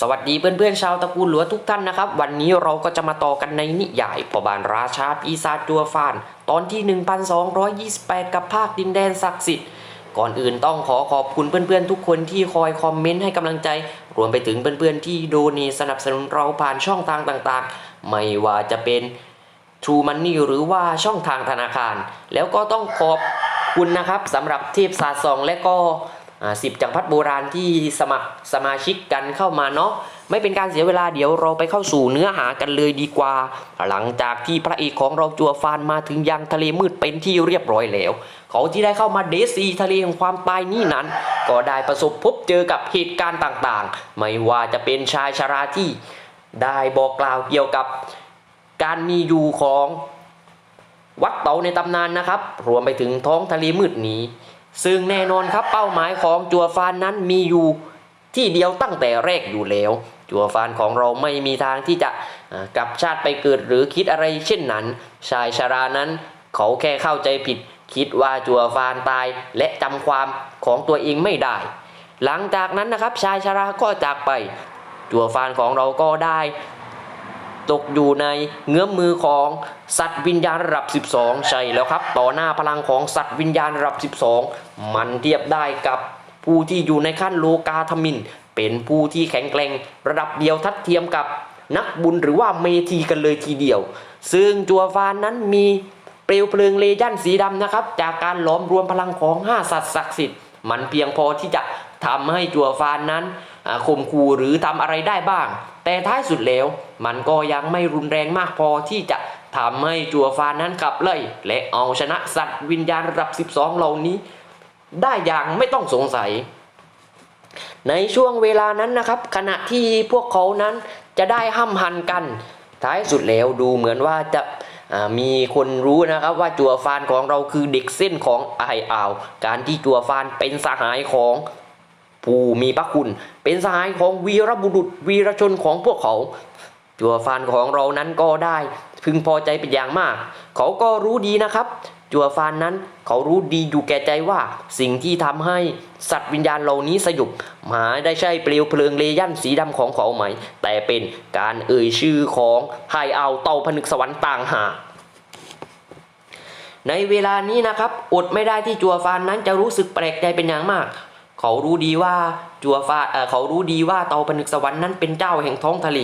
สวัสดีเพื่อนๆชาวตระกูลหลัวทุกท่านนะครับ วันนี้เราก็จะมาต่อกันในนิยายพอบานราชาปีศาจจัวฟาน ตอนที่ 1228 กับภาคดินแดนศักดิ์สิทธิ์ ก่อนอื่นต้องขอขอบคุณเพื่อนๆทุกคนที่คอยคอมเมนต์ให้กำลังใจ รวมไปถึงเพื่อนๆที่โดเนทสนับสนุนเราผ่านช่องทางต่างๆ ไม่ว่าจะเป็น True Money หรือว่าช่องทางธนาคาร แล้วก็ต้องขอบคุณนะครับสำหรับเทพศาสตร์สองและก็ สิบจังพัดโบราณที่สมัครสมาชิกกันเข้ามาเนาะไม่เป็นการเสียเวลาเดี๋ยวเราไปเข้าสู่เนื้อหากันเลยดีกว่า หลังจากที่พระเอกของเราจัวฟานมาถึงยังทะเลมืดเป็นที่เรียบร้อยแล้ว เขาที่ได้เข้ามาเดซีทะเลแห่งความตายนี่นั้น ก็ได้ประสบพบเจอกับเหตุการณ์ต่างๆ ไม่ว่าจะเป็นชายชราที่ได้บอกกล่าวเกี่ยวกับการมีอยู่ของวัดเตาในตำนานนะครับ รวมไปถึงท้องทะเลมืดนี้ ซึ่งแน่นอนครับเป้าหมายของจัวฟานนั้นมีอยู่ที่เดียวตั้งแต่แรกอยู่แล้ว จัวฟานของเราไม่มีทางที่จะกลับชาติไปเกิดหรือคิดอะไรเช่นนั้น ชายชรานั้นเขาแค่เข้าใจผิด คิดว่าจัวฟานตายและจำความของตัวเองไม่ได้ หลังจากนั้นนะครับชายชราก็จากไป จัวฟานของเราก็ได้ ตกอยู่ในเงื้อมมือของสัตว์วิญญาณระดับ 12 ใช่แล้วครับ ต่อหน้าพลังของสัตว์วิญญาณระดับ 12 มันเทียบได้กับผู้ที่อยู่ในขั้นโลกาธมิน เป็นผู้ที่แข็งแกร่งระดับเดียวทัดเทียมกับนักบุญหรือว่าเมธีกันเลยทีเดียว ซึ่งจัวฟานนั้นมีเปลวเพลิงเลยันสีดำนะครับ จากการหลอมรวมพลังของ 5 สัตว์ศักดิ์สิทธิ์ มันเพียงพอที่จะทำให้จัวฟานนั้นข่มขู่หรือทำอะไรได้บ้าง แต่ท้ายสุดแล้วมันก็ยังไม่รุนแรงมากพอที่จะทำให้จัวฟานั้นขับไล่และเอาชนะสัตว์วิญญาณระดับ 12 เหล่านี้ ได้อย่างไม่ต้องสงสัย ในช่วงเวลานั้นนะครับ ขณะที่พวกเขานั้นจะได้ห้ำหันกัน ท้ายสุดแล้วดูเหมือนว่าจะมีคนรู้นะครับว่าจัวฟานของเราคือเด็กเส้นของไออาว การที่จัวฟานเป็นสหายของ ผู้มีพระคุณ เป็นสหายของวีรบุรุษวีรชนของพวกเขาจัวฟานของเรานั้นก็ได้พึงพอใจเป็นอย่างมาก เขาก็รู้ดีนะครับ จัวฟานนั้นเขารู้ดีอยู่แก่ใจว่า สิ่งที่ทำให้สัตว์วิญญาณเหล่านี้สยบหาได้ใช่เปลวเพลิงเลยันสีดำของเขาไหม แต่เป็นการเอ่ยชื่อของไฮเอาเต่าผนึกสวรรค์ต่างหากในเวลานี้นะครับ อดไม่ได้ที่จัวฟานนั้นจะรู้สึกแปลกใจเป็นอย่างมาก เขารู้ดีว่าจัวฟาเขารู้ดีว่าเตาผนึกสวรรค์นั้นเป็นเจ้าแห่งท้องทะเล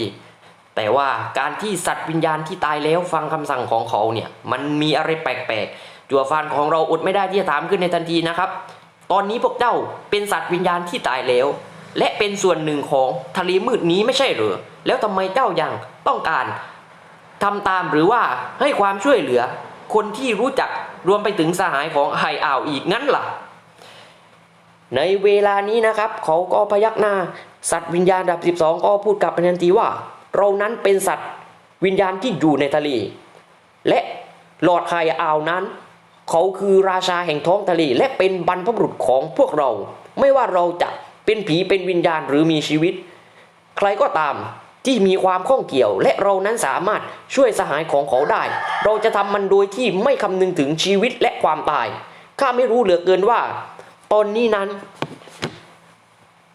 แต่ว่าการที่สัตว์วิญญาณที่ตายแล้วฟังคำสั่งของเขาเนี่ยมันมีอะไรแปลกๆจัวฟานของเราอดไม่ได้ที่จะถามขึ้นในทันทีนะครับ ตอนนี้พวกเจ้าเป็นสัตว์วิญญาณที่ตายแล้ว และเป็นส่วนหนึ่งของทะเลมืดนี้ไม่ใช่หรือแล้วทำไมเจ้ายังต้องการทำตามหรือว่าให้ความช่วยเหลือ คนที่รู้จักรวมไปถึงสหายของไฮอ่าวอีกงั้นล่ะ ในเวลานี้นะครับ เขาก็พยักหน้า สัตว์วิญญาณดับ 12 ก็พูดกลับไปทันทีว่า เรานั้นเป็นสัตว์วิญญาณที่อยู่ในทะเล และหลอดไฮอ่าวนั้น เขาคือราชาแห่งท้องทะเล และเป็นบรรพบุรุษของพวกเรา ไม่ว่าเราจะเป็นผีเป็นวิญญาณหรือมีชีวิต ใครก็ตามที่มีความข้องเกี่ยว และเรานั้นสามารถช่วยสหายของเขาได้ เราจะทำมันโดยที่ไม่คำนึงถึงชีวิตและความตายข้าไม่รู้เหลือเกินว่า ตอนนี้นั้น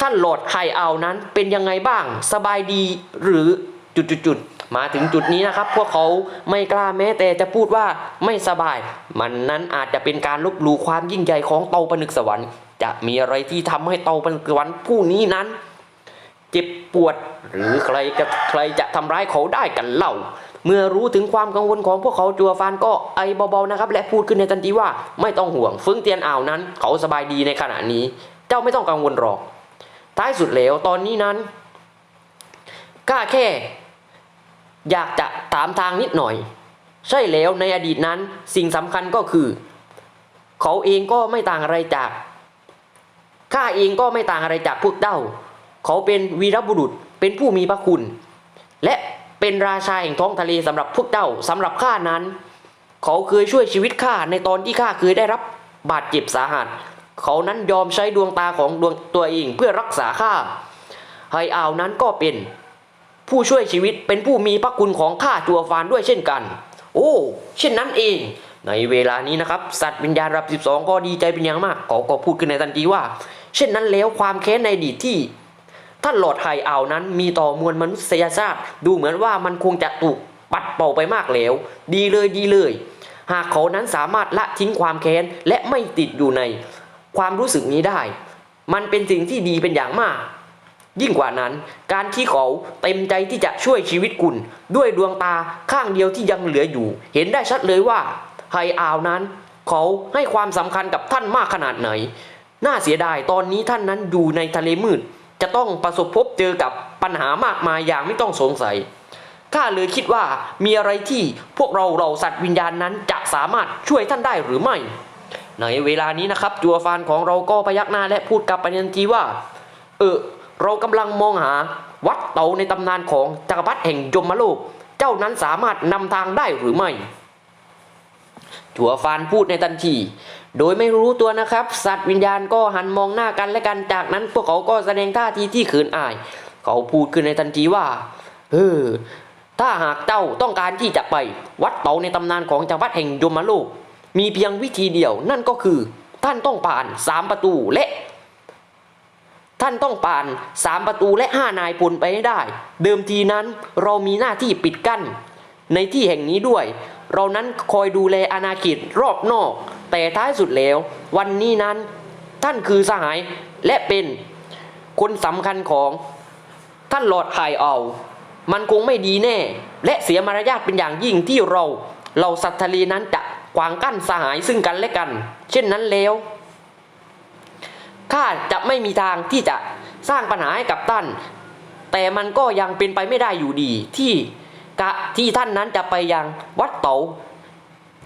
ท่านโหลดไฮเอานั้นเป็นยังไงบ้าง สบายดีหรือจุดๆๆมาถึงจุดนี้นะครับ พวกเขาไม่กล้าแม้แต่จะพูดว่าไม่สบาย มันนั้นอาจจะเป็นการลบหลู่ความยิ่งใหญ่ของเตาผนึกสวรรค์จะมีอะไรที่ทำให้เตาผนึกสวรรค์ผู้นี้นั้น เจ็บปวดหรือใครจะใครจะทำร้ายเขาได้กันเล่า เมื่อรู้ถึงความกังวลของพวกเขาจัวฟานก็ไอเบาๆนะครับ และพูดขึ้นในทันทีว่าไม่ต้องห่วงฟึ่งเตียนอ่าวนั้น เขาสบายดีในขณะนี้ เจ้าไม่ต้องกังวลหรอก ท้ายสุดแล้วตอนนี้นั้นก้าแค่ อยากจะถามทางนิดหน่อย ใช่แล้วในอดีตนั้นสิ่งสำคัญก็คือ เขาเองก็ไม่ต่างอะไรจากข้าเองก็ไม่ต่างอะไรจากพวกเจ้า เขาเป็นวีรบุรุษเป็นผู้มีพระคุณ เป็นราชาแห่งท้องทะเลสำหรับพวกเจ้าสำหรับข้านั้น เขาเคยช่วยชีวิตข้าในตอนที่ข้าเคยได้รับบาดเจ็บสาหัส เขานั้นยอมใช้ดวงตาของดวงตัวเองเพื่อรักษาข้าไฮอาวนั้นก็เป็น ผู้ช่วยชีวิตเป็นผู้มีพระคุณของข้าจัวฟานด้วยเช่นกัน โอ้ เช่นนั้นเอง ในเวลานี้นะครับ สัตว์วิญญาณรับ 12 ก็ดีใจเป็นอย่างมากเขาก็พูดขึ้นในทันทีว่า เช่นนั้นแล้วความแค้นในอดีตที่ ท่านหลอดไฮเอานั้น มีต่อมวลมนุษยชาติ ดูเหมือนว่ามันคงจะถูกปัดเป่าไปมากแล้ว ดีเลยดีเลย หากเขานั้นสามารถละทิ้งความแค้นและไม่ติดอยู่ใน ความรู้สึกนี้ได้ มันเป็นสิ่งที่ดีเป็นอย่างมาก ยิ่งกว่านั้น การที่เขาเต็มใจที่จะช่วยชีวิตคุณ ด้วยดวงตาข้างเดียวที่ยังเหลืออยู่ เห็นได้ชัดเลยว่าไฮอาวนั้น เขาให้ความสำคัญกับท่านมากขนาดไหน น่าเสียดายตอนนี้ท่านนั้นอยู่ในทะเลมืด จะต้องประสบพบเจอกับปัญหามากมายอย่างไม่ต้องสงสัยข้าเลยคิดว่ามีอะไรที่พวกเราเราสัตว์วิญญาณนั้นจะสามารถช่วยท่านได้หรือไม่ ในเวลานี้นะครับ จัวฟานของเราก็พยักหน้าและพูดกับปญันทีว่า เออ เรากำลังมองหาวัดเตาในตำนานของจักรพรรดิแห่งยมโลก เจ้านั้นสามารถนำทางได้หรือไม่จัวฟานพูดในทันที โดยไม่รู้ตัวนะครับ สัตว์วิญญาณก็หันมองหน้ากันและกันจากนั้นพวกเขาก็แสดงท่าทีที่เขินอาย เขาพูดขึ้นในทันทีว่าเออถ้าหากเจ้าต้องการที่จะไป วัดเตาในตำนานของจักรพรรดิแห่งยมโลก มีเพียงวิธีเดียวนั่นก็คือ ท่านต้องผ่านสามประตูและ ท่านต้องผ่านสามประตูและห้านายพลไปให้ได้ เดิมทีนั้นเรามีหน้าที่ปิดกั้น ในที่แห่งนี้ด้วย เรานั้นคอยดูแลอาณาเขตรอบนอก แต่ท้ายสุดแล้ว วันนี้นั้นท่านคือสหายและเป็นคนสำคัญของท่านหลอดไฮเอา มันคงไม่ดีแน่ และเสียมารยาทเป็นอย่างยิ่งที่เราเราสัตว์ทะเลนั้นจะขวางกั้นสหายซึ่งกันและกัน เช่นนั้นแล้วข้าจะไม่มีทางที่จะสร้างปัญหาให้กับท่าน แต่มันก็ยังเป็นไปไม่ได้อยู่ดีที่กะที่ท่านนั้นจะไปยังวัดเต๋า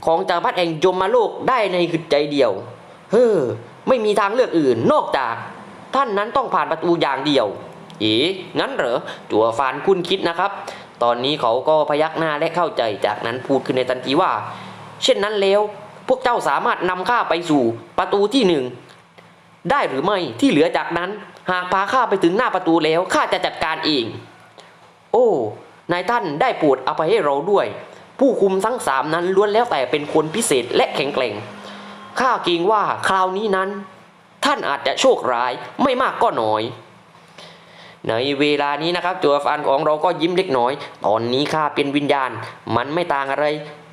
ของจักรพรรดิแห่งยมโลกได้ในขึดใจเดียว เฮ้อ ไม่มีทางเลือกอื่นนอกจาก ท่านนั้นต้องผ่านประตูอย่างเดียว เอ๋งั้นเหรอ จัวฟานคุณคิดนะครับ ตอนนี้เขาก็พยักหน้าและเข้าใจ จากนั้นพูดขึ้นในทันทีว่า เช่นนั้นแล้ว พวกเจ้าสามารถนำข้าไปสู่ประตูที่หนึ่งได้หรือไม่ที่เหลือจากนั้น หากพาข้าไปถึงหน้าประตูแล้วข้าจะจัดการเอง โอ้ นายท่านได้โปรดอภัยให้เราด้วย ผู้คุมทั้งสามนั้นล้วนแล้วแต่เป็นคนพิเศษและแข็งแกร่ง ข้าเกรงว่าคราวนี้นั้น ท่านอาจจะโชคร้ายไม่มากก็น้อยในเวลานี้นะครับจัวฟันของเราก็ยิ้มเล็กน้อย ตอนนี้ข้าเป็นวิญญาณ มันไม่ต่างอะไร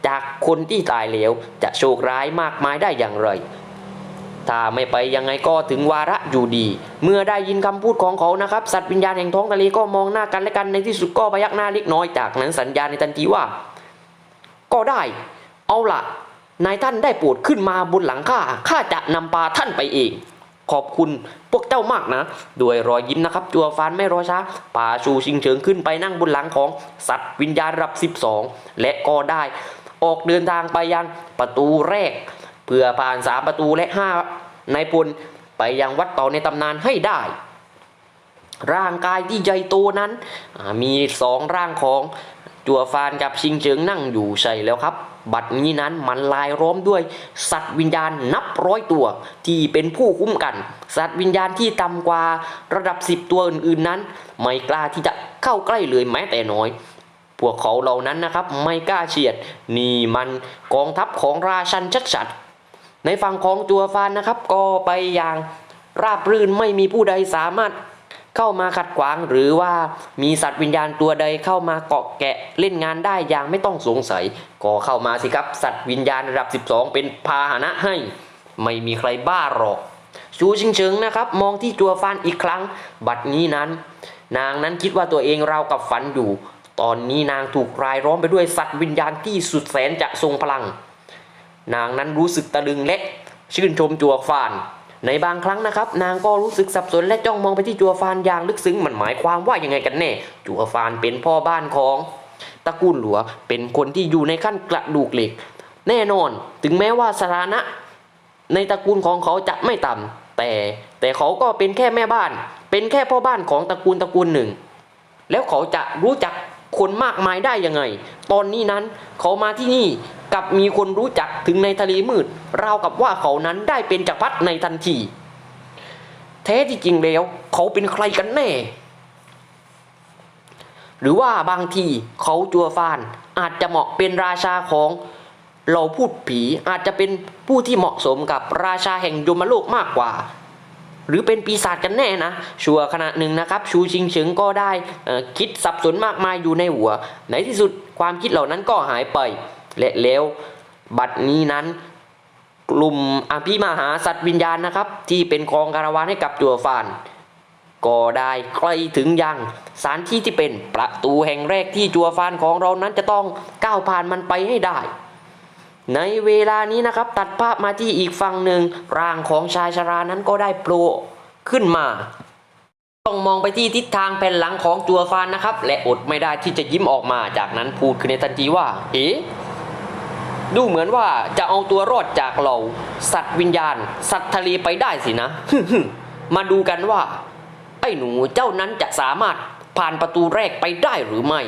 จากคนที่ตายแล้ว จะโชคร้ายมากมายได้อย่างไร ถ้าไม่ไปยังไงก็ถึงวาระอยู่ดี เมื่อได้ยินคำพูดของเขานะครับ สัตว์วิญญาณแห่งท้องทะเลก็มองหน้ากันและกันในที่สุดก็พยักหน้าเล็กน้อยจากนั้นสัญญาณในทันทีว่า ก็ได้ เอาละนายท่านได้โปรดขึ้นมาบนหลังข้าข้าจะนำพาท่านไปเอง ขอบคุณพวกเจ้ามากนะ ด้วยรอยยิ้มนะครับ จัวฟานไม่รอช้าป่าชูชิงเฉิงขึ้นไปนั่งบนหลังของสัตว์วิญญาณรับ 12 และก็ได้ ออกเดินทางไปยังประตูแรก เพื่อผ่านสามประตูและห้านายพลไปยังวัดเต่าในตำนานให้ได้ ร่างกายที่ใหญ่โตนั้น มีสองร่างของ จัวฟานกับชิงเฉิงนั่งอยู่ใช่แล้วครับ บัดนี้นั้นมันลายล้อมด้วย สัตว์วิญญาณนับร้อยตัว ที่เป็นผู้คุ้มกัน สัตว์วิญญาณที่ต่ำกว่าระดับสิบตัวอื่นๆนั้น ไม่กล้าที่จะเข้าใกล้เลยแม้แต่น้อย พวกเขาเหล่านั้นนะครับไม่กล้าเฉียด นี่มันกองทัพของราชันชัดๆในฝั่งของจัวฟานนะครับ ก็ไปอย่างราบรื่นไม่มีผู้ใดสามารถ เข้ามาขัดขวางหรือว่ามีสัตว์วิญญาณตัวใดเข้ามาเกาะแกะเล่นงานได้อย่างไม่ต้องสงสัย ก็เข้ามาสิครับ สัตว์วิญญาณระดับ 12 เป็นพาหนะให้ ไม่มีใครบ้าหรอก ชูชิงเฉิงนะครับ มองที่จัวฟานอีกครั้ง บัดนี้นั้น นางนั้นคิดว่าตัวเองราวกับฝันอยู่ ตอนนี้นางถูกรายล้อมไปด้วยสัตว์วิญญาณที่สุดแสนจะทรงพลัง นางนั้นรู้สึกตะลึงและชื่นชมจัวฟาน ในบางครั้งนะครับ นางก็รู้สึกสับสนและจ้องมองไปที่จัวฟานอย่างลึกซึ้งมันหมายความว่ายังไงกันแน่ จัวฟานเป็นพ่อบ้านของตระกูลหลัวเป็นคนที่อยู่ในขั้นกระดูกเหล็ก แน่นอนถึงแม้ว่าสถานะ ในตระกูลของเขาจะไม่ต่ำแต่แต่เขาก็เป็นแค่แม่บ้าน เป็นแค่พ่อบ้านของตระกูลตระกูลหนึ่ง แล้วเขาจะรู้จักคนมากมายได้ยังไง ตอนนี้นั้นเขามาที่นี่ กับมีคนรู้จักถึงในทะเลมืดราวกับว่าเขานั้นได้เป็นจักรพรรดิในทันทีแท้ที่จริงแล้ว เขาเป็นใครกันแน่ หรือว่าบางทีเขาจัวฟานอาจจะเหมาะเป็นราชาของเราพูดผีอาจจะเป็นผู้ที่เหมาะสมกับราชาแห่งยมโลกมากกว่า หรือเป็นปีศาจกันแน่นะ ชัวร์ขณะหนึ่งนะครับ ชูชิงเฉิงก็ได้คิดสับสนมากมายอยู่ในหัว ในที่สุดความคิดเหล่านั้นก็หายไป และแล้วบัดนี้นั้นกลุ่มอภิมหาสัตว์วิญญาณนะครับ ที่เป็นกองคาราวานให้กับจัวฟาน ก็ได้ใกล้ถึงยังสถานที่ที่เป็นประตูแห่งแรกที่จัวฟานของเรานั้นจะต้องก้าวผ่านมันไปให้ได้ ในเวลานี้นะครับตัดภาพมาที่อีกฝั่งหนึ่งร่างของชายชรานั้นก็ได้โผล่ขึ้นมาต้องมองไปที่ทิศทางแผ่นหลังของจัวฟานนะครับ และอดไม่ได้ที่จะยิ้มออกมาจากนั้นพูดขึ้นในทันทีว่า เอ๊ะ ดูเหมือนว่าจะเอาตัวรอดจากเหล่าสัตว์วิญญาณ สัตว์ทะเลไปได้สินะ มาดูกันว่า ไอ้หนูเจ้านั้นจะสามารถผ่านประตูแรกไปได้หรือไม่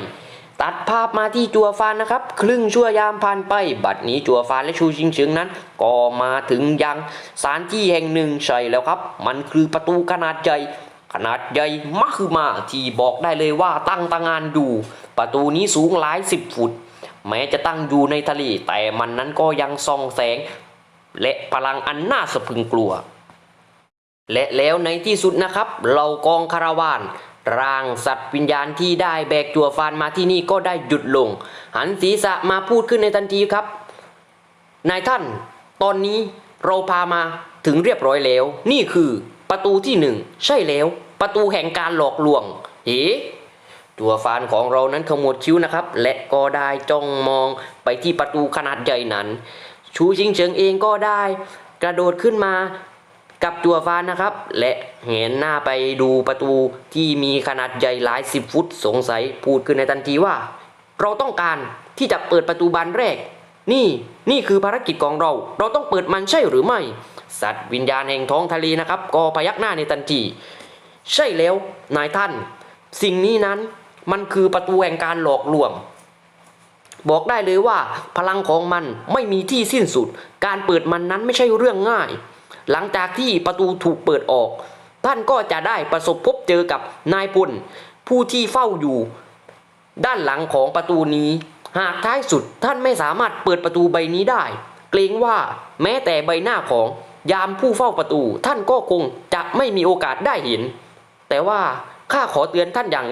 ตัดภาพมาที่จัวฟานนะครับ ครึ่งชั่วยามผ่านไป บัดนี้จัวฟานและชูชิงเชิงนั้น ก็มาถึงยังสถานที่แห่งหนึ่งใช่แล้วครับ มันคือประตูขนาดใหญ่ขนาดใหญ่มากคือมาที่บอกได้เลยว่าตั้งตางานดู ประตูนี้สูงหลายสิบฟุต แม้จะตั้งอยู่ในทะเลแต่มันนั้นก็ยังส่องแสง และพลังอันน่าสะพึงกลัว และแล้วในที่สุดนะครับเหล่ากองคาราวานร่างสัตว์วิญญาณที่ได้แบกจัวฟานมาที่นี่ก็ได้หยุดลง หันศีรษะมาพูดขึ้นในทันทีครับ นายท่าน ตอนนี้เราพามาถึงเรียบร้อยแล้ว นี่คือประตูที่หนึ่งใช่แล้ว ประตูแห่งการหลอกลวงเฮ้ ตัวฟานของเรานั้นขมวดคิ้วนะครับ และก็ได้จ้องมองไปที่ประตูขนาดใหญ่นั้น ชูชิงเฉิงเองก็ได้ กระโดดขึ้นมากับตัวฟานนะครับ และเห็นหน้าไปดูประตูที่มีขนาดใหญ่หลายสิบฟุตสงสัยพูดขึ้นในทันทีว่า เราต้องการที่จะเปิดประตูบานแรก นี่นี่คือภารกิจของเรา เราต้องเปิดมันใช่หรือไม่ สัตว์วิญญาณแห่งท้องทะเลนะครับ ก็พยักหน้าในทันที ใช่แล้วนายท่าน สิ่งนี้นั้น มันคือประตูแห่งการหลอกลวง บอกได้เลยว่า พลังของมันไม่มีที่สิ้นสุด การเปิดมันนั้นไม่ใช่เรื่องง่าย หลังจากที่ประตูถูกเปิดออก ท่านก็จะได้ประสบพบเจอกับนายพลผู้ที่เฝ้าอยู่ ด้านหลังของประตูนี้ หากท้ายสุดท่านไม่สามารถเปิดประตูใบนี้ได้ เกรงว่าแม้แต่ใบหน้าของยามผู้เฝ้าประตู ท่านก็คงจะไม่มีโอกาสได้เห็น แต่ว่าข้าขอเตือนท่านอย่าง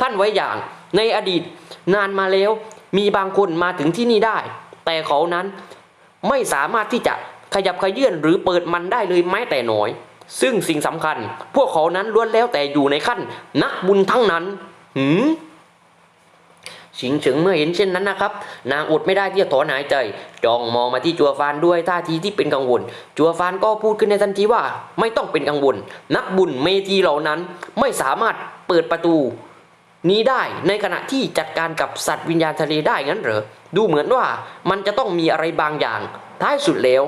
ท่านไว้อย่าง ในอดีตนานมาแล้วมีบางคนมาถึงที่นี่ได้ แต่เขานั้นไม่สามารถที่จะขยับขยื่นหรือเปิดมันได้เลยแม้แต่น้อย ซึ่งสิ่งสำคัญ พวกเขานั้นล้วนแล้วแต่อยู่ในขั้น นักบุญทั้งนั้น หืมชิงเฉิงเมื่อเห็นเช่นนั้นนะครับ นางอดไม่ได้ที่จะถอนหายใจจ้องมองมาที่จัวฟานด้วยท่าทีที่เป็นกังวล จัวฟานก็พูดขึ้นในทันทีว่า ไม่ต้องเป็นกังวล นักบุญเมธีเหล่านั้นไม่สามารถเปิดประตู นี้ได้ในขณะที่จัดการกับสัตว์วิญญาณทะเลได้งั้นเหรอ ดูเหมือนว่ามันจะต้องมีอะไรบางอย่าง ท้ายสุดแล้ว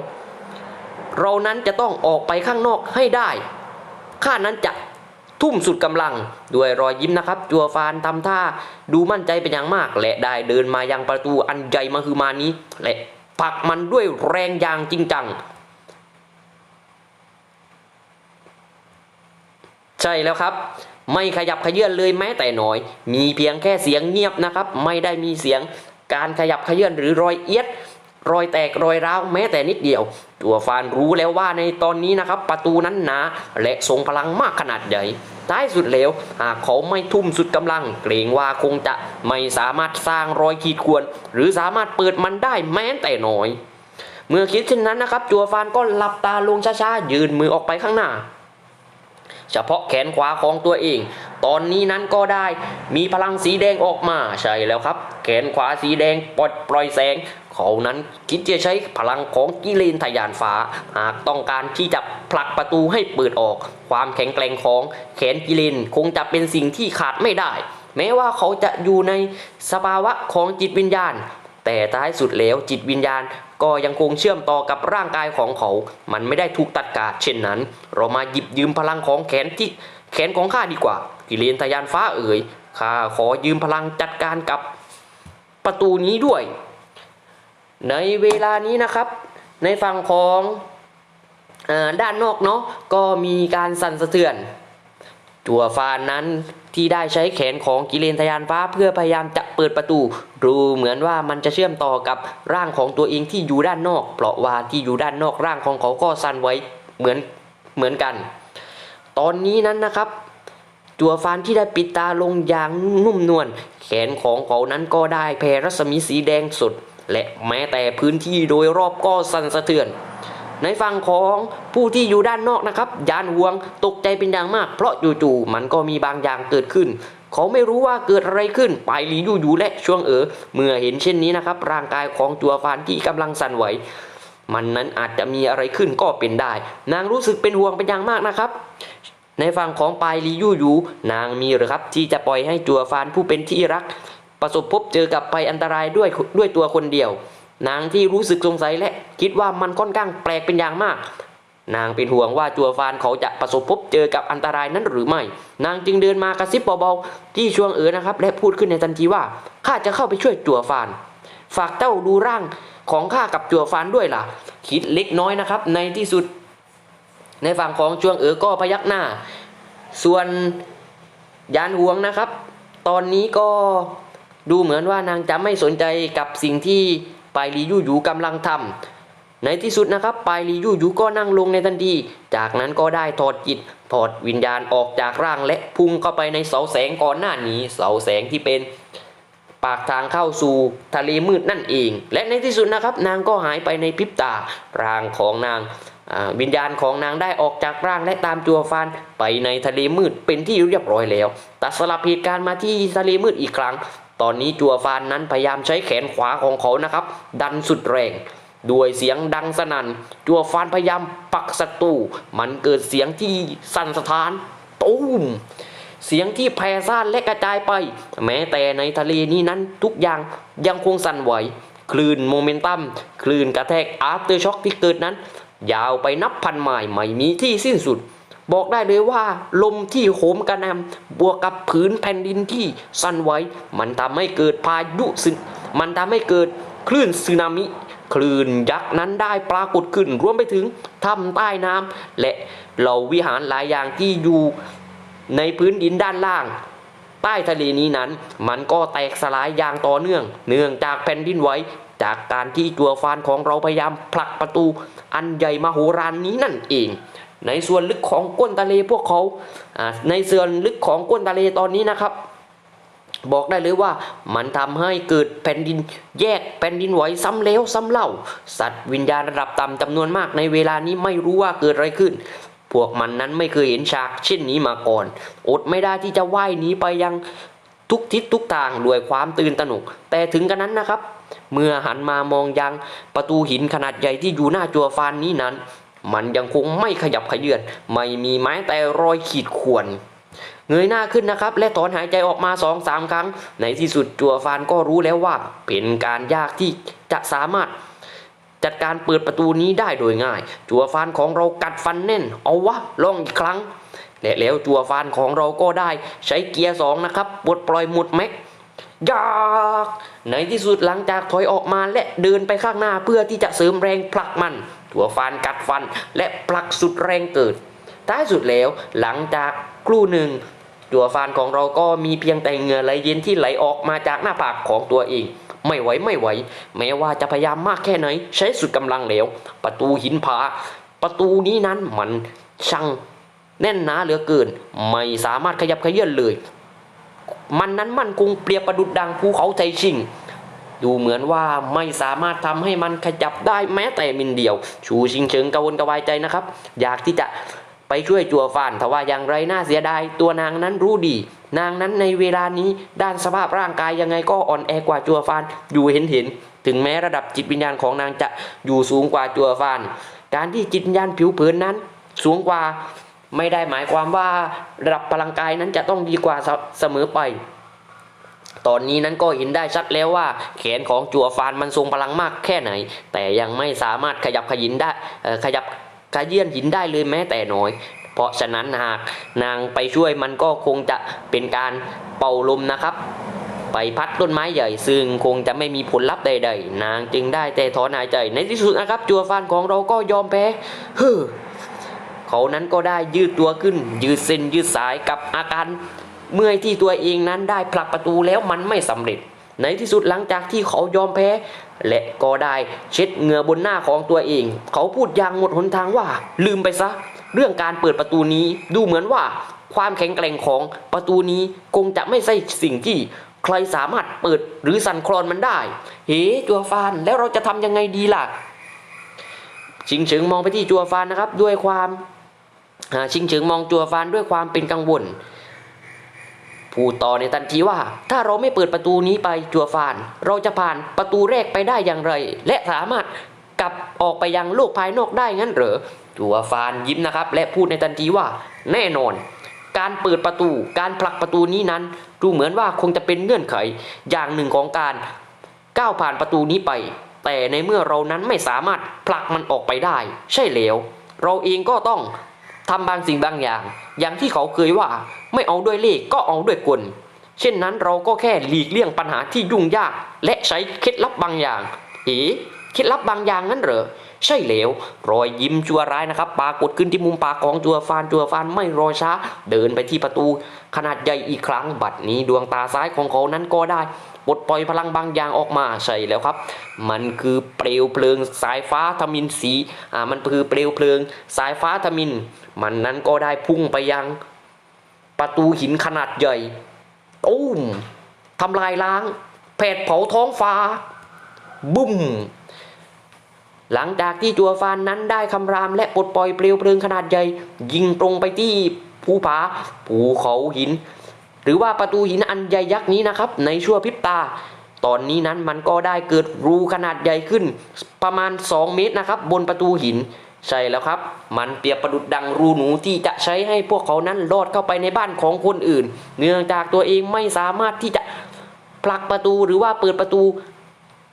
เรานั้นจะต้องออกไปข้างนอกให้ได้ ข้านั้นจะทุ่มสุดกำลัง ด้วยรอยยิ้มนะครับ จัวฟานทำท่าดูมั่นใจเป็นอย่างมาก และได้เดินมายังประตูอันใหญ่มาคือมานี้ และผลักมันด้วยแรงอย่างจริงจัง ใช่แล้วครับ ไม่ขยับขยื่นเลยแม้แต่น้อย มีเพียงแค่เสียงเงียบนะครับ ไม่ได้มีเสียงการขยับขยื่นหรือรอยเอียด รอยแตกรอยร้าวแม้แต่นิดเดียว ตัวฟานรู้แล้วว่าในตอนนี้นะครับ ประตูนั้นหนาและทรงพลังมากขนาดใหญ่ท้ายสุดแล้วหากเขาไม่ทุ่มสุดกำลัง เกรงว่าคงจะไม่สามารถสร้างรอยขีดข่วน หรือสามารถเปิดมันได้แม้แต่น้อย เมื่อคิดเช่นนั้นนะครับ จัวฟานก็หลับตาลงช้าๆยืนมือออกไปข้างหน้า เฉพาะแขนขวาของตัวเอง ตอนนี้นั้นก็ได้มีพลังสีแดงออกมาใช่แล้วครับ แขนขวาสีแดงปลดปล่อยแสง เขานั้นคิดจะใช้พลังของกิเลนทยานฟ้า หากต้องการที่จะผลักประตูให้เปิดออก ความแข็งแกร่งของแขนกิเลนคงจะเป็นสิ่งที่ขาดไม่ได้ แม้ว่าเขาจะอยู่ในสภาวะของจิตวิญญาณ แต่ท้ายสุดแล้วจิตวิญญาณก็ยังคงเชื่อมต่อกับร่างกายของเขา มันไม่ได้ถูกตัดขาดเช่นนั้น เรามาหยิบยืมพลังของแขนที่แขนของข้าดีกว่า กิเลนทะยานฟ้าเอ๋ยข้าขอยืมพลังจัดการกับประตูนี้ด้วย ในเวลานี้นะครับ ในฝั่งของอด้านนอกเนาะก็มีการสั่นสะเทือน จัวฟานนั้นที่ได้ใช้แขนของกิเลนทะยานฟ้าเพื่อพยายามจะเปิดประตู ดูเหมือนว่ามันจะเชื่อมต่อกับร่างของตัวเองที่อยู่ด้านนอกเพราะว่าที่อยู่ด้านนอกร่างของเขาก็สั่นไว้เหมือนเหมือนกัน ตอนนี้นั้นนะครับ จัวฟานที่ได้ปิดตาลงอย่างนุ่มนวลแขนของเขานั้นก็ได้แผ่รัศมีสีแดงสดและแม้แต่พื้นที่โดยรอบก็สั่นสะเทือน ในฝั่งของผู้ที่อยู่ด้านนอกนะครับยานห่วงตกใจเป็นอย่างมาก เพราะจู่ๆมันก็มีบางอย่างเกิดขึ้น เขาไม่รู้ว่าเกิดอะไรขึ้นไปายหลียู่อยู่และช่วงเอ๋อเมื่อเห็นเช่นนี้นะครับ ร่างกายของจัวฟานที่กำลังสั่นไหวมันนั้นอาจจะมีอะไรขึ้นก็เป็นได้ นางรู้สึกเป็นห่วงเป็นอย่างมากนะครับ ในฝั่งของปายลียู่ยูนางมีหรือครับที่จะปล่อยให้จัวฟานผู้เป็นที่รัก ประสบพบเจอกับภัยอันตรายด้วยด้วยตัวคนเดียว นางที่รู้สึกสงสัยและคิดว่ามันค่อนข้างแปลกเป็นอย่างมาก นางเป็นห่วงว่าจัวฟานเขาจะประสบพบเจอกับอันตรายนั้นหรือไม่ นางจึงเดินมากระซิบเบาๆที่ช่วงเอ๋อนะครับ และพูดขึ้นในทันทีว่าข้าจะเข้าไปช่วยจัวฟาน ฝากเจ้าดูร่างของข้ากับจัวฟานด้วยล่ะ คิดเล็กน้อยนะครับ ในที่สุด ในฝั่งของช่วงเอ๋อก็พยักหน้า ส่วนยานห่วงนะครับ ตอนนี้ก็ดูเหมือนว่านางจะไม่สนใจกับสิ่งที่ ปายลียู่อยู่กำลังทำในที่สุดนะครับปายลียู่อยู่ก็นั่งลงในทันที จากนั้นก็ได้ถอดจิตถอดวิญญาณออกจากร่างและพุ่งเข้าไปในเสาแสงก่อนหน้านี้ เสาแสงที่เป็นปากทางเข้าสู่ทะเลมืดนั่นเอง และในที่สุดนะครับ นางก็หายไปในพริบตาร่างของนางวิญญาณของนางได้ออกจากร่างและตามจัวฟานไปในทะเลมืดเป็นที่เรียบร้อยแล้ว แตัดสลับเหตุการณ์มาที่ทะเลมืดอีกครั้ง ตอนนี้จัวฟานนั้นพยายามใช้แขนขวาของเขานะครับ ดันสุดแรงด้วยเสียงดังสนั่น จัวฟานพยายามปักศัตรูมันเกิดเสียงที่สั่นสะท้านตูมเสียงที่แผ่ซ่านและกระจายไป แม้แต่ในทะเลนี้นั้นทุกอย่างยังคงสั่นไหว คลื่นโมเมนตัม คลื่นกระแทกอาร์เตอร์ช็อคที่เกิดนั้น ยาวไปนับพันไมล์ไม่มีที่สิ้นสุด บอกได้เลยว่า ลมที่โหมกระหนำบวกกับผืนแผ่นดินที่สั่นไหวมันทำให้เกิดพายุสึมันทำให้เกิดคลื่นสึนามิ คลื่นยักษ์นั้นได้ปรากฏขึ้นรวมไปถึงถ้ำใต้น้ำและเหล่าวิหารหลายอย่างที่อยู่ในพื้นดินด้านล่าง ใต้ทะเลนี้นั้น มันก็แตกสลายอย่างต่อเนื่อง เนื่องจากแผ่นดินไหวจากการที่จัวฟานของเราพยายามผลักประตูอันใหญ่มโหฬารนี้นั่นเอง ในส่วนลึกของก้นทะเลพวกเขาในส่วนลึกของก้นทะเลตอนนี้นะครับ บอกได้เลยว่ามันทำให้เกิดแผ่นดินแยกแผ่นดินไหวซ้ำแล้วซ้ำเล่า สัตว์วิญญาณระดับต่ำจำนวนมากในเวลานี้ไม่รู้ว่าเกิดอะไรขึ้น พวกมันนั้นไม่เคยเห็นฉากเช่นนี้มาก่อน อดไม่ได้ที่จะว่ายหนีไปยังทุกทิศทุกทางด้วยความตื่นตระหนก แต่ถึงกันนั้นนะครับ เมื่อหันมามองยังประตูหินขนาดใหญ่ที่อยู่หน้าจัวฟานนี้นั้น มันยังคงไม่ขยับขยื่นไม่มีแม้แต่รอยขีดข่วนเงยหน้าขึ้นนะครับ และถอนหายใจออกมาสองสามครั้ง ในที่สุดจัวฟานก็รู้แล้วว่า เป็นการยากที่จะสามารถ จัดการเปิดประตูนี้ได้โดยง่าย จัวฟานของเรากัดฟันแน่น เอาวะลองอีกครั้งและแล้วจัวฟานของเราก็ได้ใช้เกียร์สองนะครับปลดปล่อยหมุดแม็ก ยากในที่สุดหลังจากถอยออกมาและเดินไปข้างหน้าเพื่อที่จะเสริมแรงผลักมันจัวฟานกัดฟันและผลักสุดแรงเกิด ท้ายสุดแล้วหลังจากครู่หนึ่งตัวฟานของเราก็มีเพียงแต่เหงื่อไหลเย็นที่ไหลออกมาจากหน้าผากของตัวเอง ไม่ไหวไม่ไหว แม้ว่าจะพยายามมากแค่ไหน ใช้สุดกำลังแล้ว ประตูหินผา ประตูนี้นั้นมันช่างแน่นหนาเหลือเกิน ไม่สามารถขยับขยื่นเลย มันนั้นมันคงเปรียบประดุดดังภูเขาไทชิง ดูเหมือนว่าไม่สามารถทำให้มันขยับได้แม้แต่มินเดียว ชูชิงเชิงกระวนกระวายใจนะครับ อยากที่จะไปช่วยจัวฟานทว่าอย่างไรน่าเสียดายตัวนางนั้นรู้ดี นางนั้นในเวลานี้ด้านสภาพร่างกายยังไงก็อ่อนแอกว่าจัวฟานอยู่เห็นเห็น ถึงแม้ระดับจิตวิญญาณของนางจะอยู่สูงกว่าจัวฟาน การที่จิตวิญญาณผิวเผินนั้น สูงกว่า ไม่ได้หมายความว่าระดับพลังกายนั้นจะต้องดีกว่าเสมอไป ตอนนี้นั้นก็เห็นได้ชัดแล้วว่า แขนของจัวฟานมันทรงพลังมากแค่ไหน แต่ยังไม่สามารถขยับขยินได้ขยับขยื่นหินได้เลยแม้แต่น้อย เพราะฉะนั้นหากนางไปช่วยมันก็คงจะเป็นการเป่าลมนะครับไปพัดต้นไม้ใหญ่ซึ่งคงจะไม่มีผลลัพธ์ใดๆ นางจึงได้แต่ถอนหายใจในที่สุดนะครับ จัวฟานของเราก็ยอมแพ้เฮ้อ เขานั้นก็ได้ยืดตัวขึ้น ยืดเส้นยืดสายกับอาการเมื่อยที่ตัวเองนั้นได้ผลักประตูแล้วมันไม่สำเร็จ ในที่สุดหลังจากที่เขายอมแพ้ และก็ได้เช็ดเหงื่อบนหน้าของตัวเอง เขาพูดอย่างหมดหนทางว่า ลืมไปซะ เรื่องการเปิดประตูนี้ดูเหมือนว่า ความแข็งแกร่งของประตูนี้คงจะไม่ใช่สิ่งที่ใครสามารถเปิดหรือสั่นคลอนมันได้ เฮ้จัวฟานแล้วเราจะทำยังไงดีล่ะชิงเฉิงมองไปที่จัวฟานนะครับ ด้วยความ ชิงเฉิงมองจัวฟานด้วยความเป็นกังวลพูดต่อในทันทีว่า ถ้าเราไม่เปิดประตูนี้ไปจัวฟาน เราจะผ่านประตูแรกไปได้อย่างไร และสามารถกลับออกไปยังโลกภายนอกได้งั้นเหรอจัวฟานยิ้มนะครับ และพูดในทันทีว่า แน่นอน การเปิดประตูการผลักประตูนี้นั้น ดูเหมือนว่าคงจะเป็นเงื่อนไข อย่างหนึ่งของการก้าวผ่านประตูนี้ไป แต่ในเมื่อเรานั้นไม่สามารถผลักมันออกไปได้ ใช่แล้ว เราเองก็ต้อง ทำบางสิ่งบางอย่าง อย่างที่เขาเคยว่า ไม่เอาด้วยเลขก็เอาด้วยกล เช่นนั้นเราก็แค่หลีกเลี่ยงปัญหาที่ยุ่งยาก และใช้เคล็ดลับบางอย่าง เอ๋เคล็ดลับบางอย่างนั้นเหรอใช่แล้ว รอยยิ้มชั่วร้ายนะครับ ปรากฏขึ้นที่มุมปากของจัวฟานจัวฟานไม่รอช้า เดินไปที่ประตู ขนาดใหญ่อีกครั้ง บัดนี้ดวงตาซ้ายของเขานั้นก็ได้ ปลดปล่อยพลังบางอย่างออกมาใช่แล้วครับ มันคือเปลวเพลิงสายฟ้าทมินสีอ่ามันคือเปลวเพลิงสายฟ้าทมิน มันนั้นก็ได้พุ่งไปยังประตูหินขนาดใหญ่ตุ้มทำลายล้างแผดเผาท้องฟ้า บุ้มหลังจากที่จัวฟานนั้นได้คำรามและปลดปล่อยเปลวเพลิงขนาดใหญ่ ยิงตรงไปที่ภูผาภูเขาหิน หรือว่าประตูหินอันใหญ่ยักษ์นี้นะครับ ในชั่วพริบตา ตอนนี้นั้นมันก็ได้เกิดรูขนาดใหญ่ขึ้น ประมาณ 2 เมตรนะครับ บนประตูหิน ใช่แล้วครับ มันเปรียบประดุดดังรูหนูที่จะใช้ให้พวกเขานั้นลอดเข้าไปในบ้านของคนอื่น เนื่องจากตัวเองไม่สามารถที่จะผลักประตูหรือว่าเปิดประตู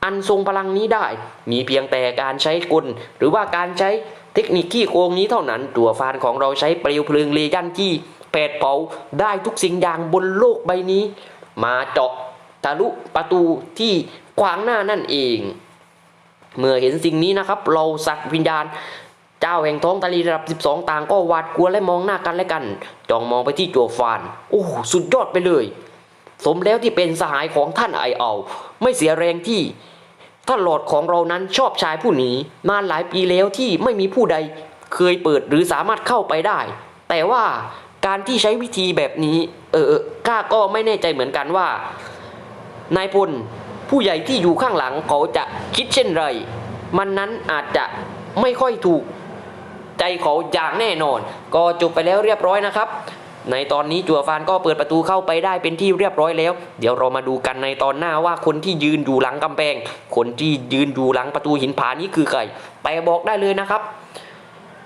อันทรงพลังนี้ได้ มีเพียงแต่การใช้กล หรือว่าการใช้เทคนิคขี้โกงนี้เท่านั้น ตัวฟานของเราใช้เปลวเพลิงเลยันที่ แผดเผาได้ทุกสิ่งอย่างบนโลกใบนี้ มาเจาะทะลุประตูที่ขวางหน้านั่นเอง เมื่อเห็นสิ่งนี้นะครับ เราสัตว์วิญญาณ เจ้าแห่งท้องทะเลระดับ 12 ต่างก็หวาดกลัวและมองหน้ากันและกัน จ้องมองไปที่จัวฟาน โอ้สุดยอดไปเลย สมแล้วที่เป็นสหายของท่านไอเอา ไม่เสียแรงที่ท่านหลอดของเรานั้นชอบชายผู้นี้ มาหลายปีแล้วที่ไม่มีผู้ใด เคยเปิดหรือสามารถเข้าไปได้ แต่ว่า การที่ใช้วิธีแบบนี้ เออข้าก็ไม่แน่ใจเหมือนกันว่า นายพลผู้ใหญ่ที่อยู่ข้างหลังเขาจะคิดเช่นไร มันนั้นอาจจะไม่ค่อยถูกใจเขาอย่างแน่นอน ก็จบไปแล้วเรียบร้อยนะครับ ในตอนนี้จัวฟานก็เปิดประตูเข้าไปได้เป็นที่เรียบร้อยแล้ว เดี๋ยวเรามาดูกันในตอนหน้าว่าคนที่ยืนอยู่หลังกำแพง คนที่ยืนอยู่หลังประตูหินผานี้คือใครแต่บอกได้เลยนะครับ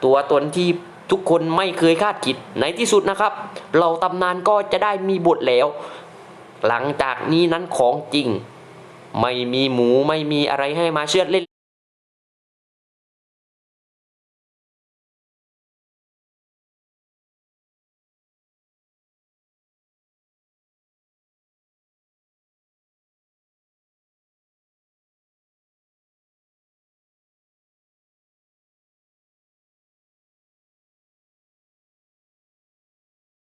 ตัวตนที่ ทุกคนไม่เคยคาดคิดในที่สุดนะครับ เราตำนานก็จะได้มีบทแล้ว หลังจากนี้นั้นของจริง ไม่มีหมูไม่มีอะไรให้มาเชื่อดเล่น